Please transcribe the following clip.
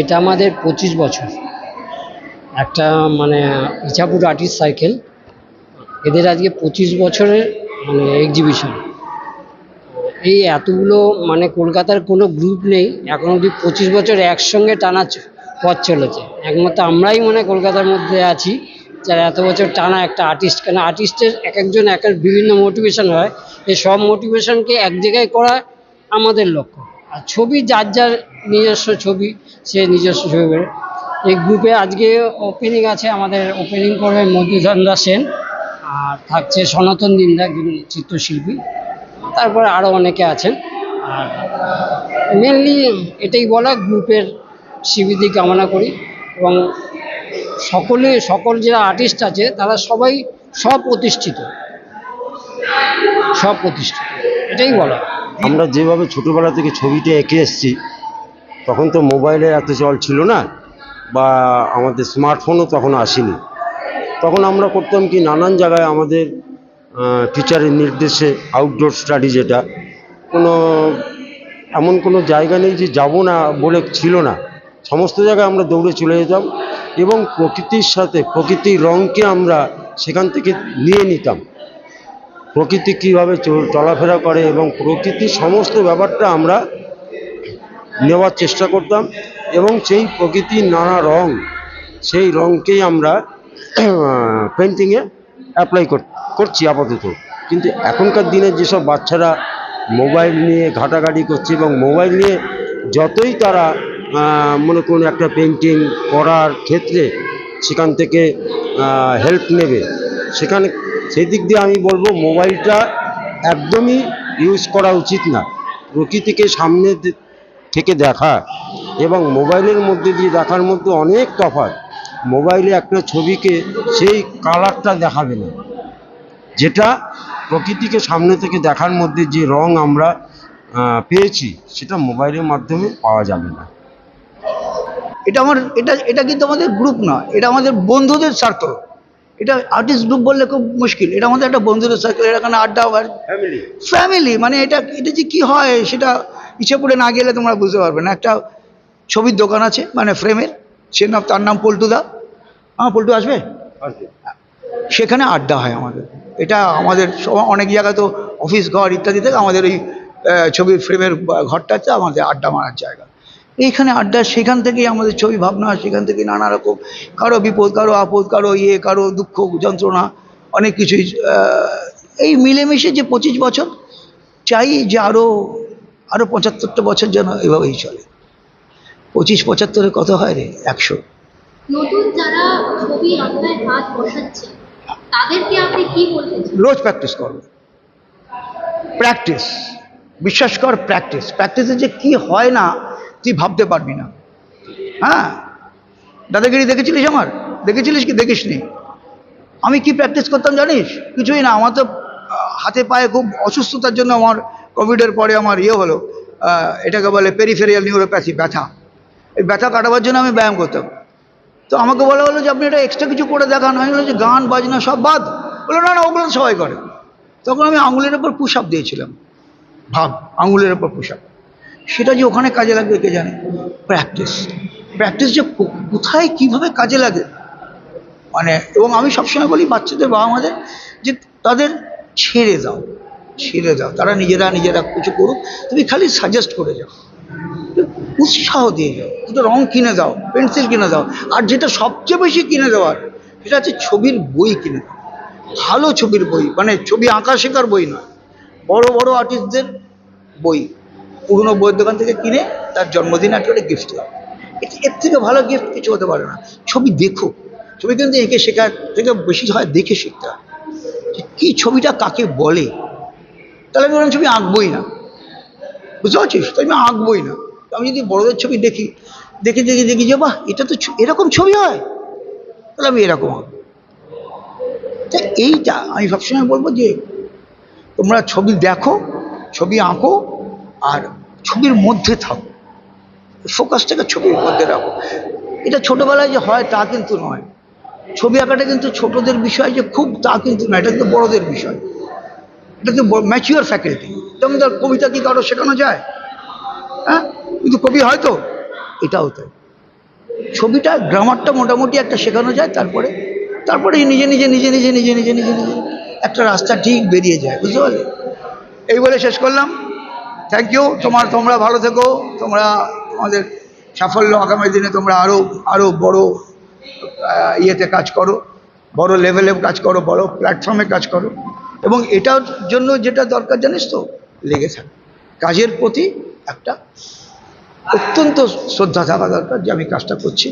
এটা আমাদের পঁচিশ বছর। একটা মানে ইছাপুর আর্টিস্ট সাইকেল এদের আজকে পঁচিশ বছরের মানে এক্সিবিশন এই এতগুলো মানে কলকাতার কোনো গ্রুপ নেই, এখন অবধি পঁচিশ বছর একসঙ্গে টানা পথ চলেছে। একমাত্র আমরাই মনে কলকাতার মধ্যে আছি, যারা এত বছর টানা একটা আর্টিস্ট কেন আর্টিস্টের এক একজন এক এক বিভিন্ন মোটিভেশন হয়, এই সব মোটিভেশনকে এক জায়গায় করা আমাদের লক্ষ্য। আর ছবি যার যার নিজস্ব ছবি, সে নিজস্ব ছবি করে এই গ্রুপে আজকে ওপেনিং আছে, আমাদের ওপেনিং করবে মধুচন্দ্রা সেন আর থাকছে সনাতন দিন্দা একজন চিত্রশিল্পী। তারপরে আরও অনেকে আছেন। আর মেনলি এটাই বলা গ্রুপের শিবিদি কামনা করি এবং সকলে, সকল যারা আর্টিস্ট আছে, তারা সবাই স্বপ্রতিষ্ঠিত। স্বপ্রতিষ্ঠিত। এটাই বলা। আমরা যেভাবে ছোটোবেলা থেকে ছবিটা এঁকে এসেছি তখন তো মোবাইলে এত চল ছিল না, বা আমাদের স্মার্টফোনও তখন আসেনি। তখন আমরা করতাম কি, নানান জায়গায় আমাদের টিচারের নির্দেশে আউটডোর স্টাডি যেটা, কোনো, এমন কোনো জায়গা নেই যে যাব না বলে ছিল না। সমস্ত জায়গায় আমরা দৌড়ে চলে যেতাম এবং প্রকৃতির সাথে, প্রকৃতির রঙকে আমরা সেখান থেকে নিয়ে নিতাম। প্রকৃতি কীভাবে চলাফেরা করে এবং প্রকৃতির সমস্ত ব্যাপারটা আমরা নেওয়ার চেষ্টা করতাম এবং সেই প্রকৃতির নানা রং, সেই রঙকেই আমরা পেন্টিংয়ে অ্যাপ্লাই করছি আপাতত। কিন্তু এখনকার দিনে যেসব বাচ্চারা মোবাইল নিয়ে ঘাটাঘাটি করছে এবং মোবাইল নিয়ে যতই তারা মনে করুন একটা পেন্টিং করার ক্ষেত্রে সেখান থেকে হেল্প নেবে, সেখানে সেই দিক দিয়ে আমি বলব মোবাইলটা একদমই ইউজ করা উচিত না। প্রকৃতিকে সামনে থেকে দেখা এবং মোবাইলের মধ্যে দিয়ে দেখার মধ্যে অনেক তফাৎ। মোবাইলে একটা ছবিকে সেই কালারটা দেখাবে না। যেটা প্রকৃতিকে সামনে থেকে দেখার মধ্যে যে রং আমরা পেয়েছি সেটা মোবাইলের মাধ্যমে পাওয়া যাবে না। এটা আমার এটা এটা কিন্তু আমাদের গ্রুপ না এটা আমাদের বন্ধুদের সার্কেল এটা আর্টিস্ট গ্রুপ বললে খুব মুশকিল এটা আমাদের একটা বন্ধুদের সার্কেল এখানে আড্ডা ফ্যামিলি ফ্যামিলি মানে এটা এটা যে কি হয় সেটা ইচ্ছে করে না গেলে তোমরা বুঝতে পারবে না। একটা ছবির দোকান আছে মানে ফ্রেমের সে নাম তার নাম পল্টুদা আমার পল্টু আসবে? সেখানে আড্ডা হয় আমাদের। এটা আমাদের সব- অনেক জায়গায় তো অফিস ঘর ইত্যাদি থেকে আমাদের ওই ছবির ফ্রেমের ঘরটা আছে আমাদের আড্ডা মারার জায়গা। এইখানে আড্ডা সেখান থেকেই আমাদের ছবি ভাবনা সেখান থেকে নানা রকম কারও বিপদ কারও আপদ কারও ইয়ে কারও দুঃখ যন্ত্রণা অনেক কিছুই এই মিলেমিশে যে পঁচিশ বছর চাই যে আরও আরও পঁচাত্তরটা বছর যেন এভাবেই চলে। পঁচিশ পঁচাত্তরে কত হয় রে? একশো। নতুন যারা ছবি আঁকায় হাত বসাচ্ছে তাদেরকে আপনি কি বলতে রোজ প্র্যাকটিস করো। প্র্যাকটিস। বিশ্বাস কর প্র্যাকটিস। প্র্যাকটিসে যে কি হয় না তুই ভাবতে পারবি না। হ্যাঁ? দাদাগিরি দেখেছিলিস আমার? দেখেছিলিস কি? দেখিসনি। আমি কি প্র্যাকটিস করতাম জানিস? কিছুই না। আমার তো হাতে পায়ে খুব অসুস্থতার জন্য আমার কোভিডের পরে আমার ইয়ে হলো এটাকে বলে পেরিফেরিয়াল নিউরোপ্যাথি ব্যথা। এই ব্যথা কাটাবার জন্য আমি ব্যায়াম করতাম। তো আমাকে বলা হলো যে, আপনি এটা এক্সট্রা কিছু করে দেখান। আমি বললাম যে, গান, বাজনা সব বাদ। বলল, না না, ওগুলো সবাই করে। তখন আমি আঙুলের ওপর পুশ আপ দিয়েছিলাম। ভাব, আঙুলের ওপর পুশ আপ সেটা যে ওখানে কাজে লাগবে, কে জানে? প্র্যাকটিস প্র্যাকটিস যে কোথায়, কীভাবে কাজে লাগে? মানে এবং আমি সবসময় বলি বাচ্চাদের বাবা মাদের যে, তাদের ছেড়ে দাও। ছেড়ে দাও। তারা নিজেরা নিজেরা কিছু করুক, তুমি খালি সাজেস্ট করে যাও। উৎসাহ দিয়ে যাও। দুটো রং কিনে দাও, পেন্সিল কিনে দাও। আর যেটা সবচেয়ে বেশি কিনে দেওয়ার, সেটা হচ্ছে ছবির বই কিনে দাও। ভালো ছবির বই মানে ছবি আঁকা শেখার বই নয়। বড় বড় আর্টিস্টদের বই। পুরনো বইয়ের দোকান থেকে কিনে তার জন্মদিন একটা গিফট দাও। এর- থেকে ভালো গিফট কিছু হতে পারে না। ছবি দেখো। ছবি কিন্তু এঁকে শেখার থেকে বেশি হয় দেখে শিখতে হয়। কী ছবিটা কাকে বলে? তাহলে আমি ওরকম ছবি আঁকবই না। বুঝতে পারছিস? তো আমি আঁকবই না। আমি যদি বড়দের ছবি দেখি, দেখে দেখে, দেখি যে, বাহ, এটা তো এরকম ছবি হয়? তাহলে আমি এরকম আঁকবো। তা এইটা আমি সবসময় বলব যে, তোমরা ছবি দেখো, ছবি আঁকো, আর ছবির মধ্যে থাকো। ফোকাসটাকে ছবির মধ্যে রাখো। এটা ছোটোবেলায় যে হয় তা কিন্তু নয়। ছবি আঁকাটা কিন্তু ছোটদের বিষয় যে, খুব তা কিন্তু নয়। এটা কিন্তু বড়দের বিষয়। এটা কিন্তু ম্যাচিওর ফ্যাকাল্টি যেমন ধর কবিতা কি কারও শেখানো যায়? হ্যাঁ? কিন্তু কবি হয়তো এটাও তাই। ছবিটা, গ্রামারটা মোটামুটি একটা শেখানো যায়, তারপরে তারপরে নিজে নিজে নিজে নিজে নিজে নিজে নিজে নিজে, একটা রাস্তা ঠিক বেরিয়ে যায়, বুঝতে পারলে? এই বলে শেষ করলাম। থ্যাংক ইউ তোমার, তোমরা ভালো থেকো। তোমরা তোমাদের সাফল্য আগামী দিনে তোমরা আরও আরও বড় ইয়েতে কাজ করো। বড় লেভেলে কাজ করো, বড় প্ল্যাটফর্মে কাজ করো। এবং এটার জন্য যেটা দরকার জানিস তো? লেগে থাক কাজের প্রতি একটা অত্যন্ত শ্রদ্ধা থাকা দরকার যে আমি কাজটা করছি।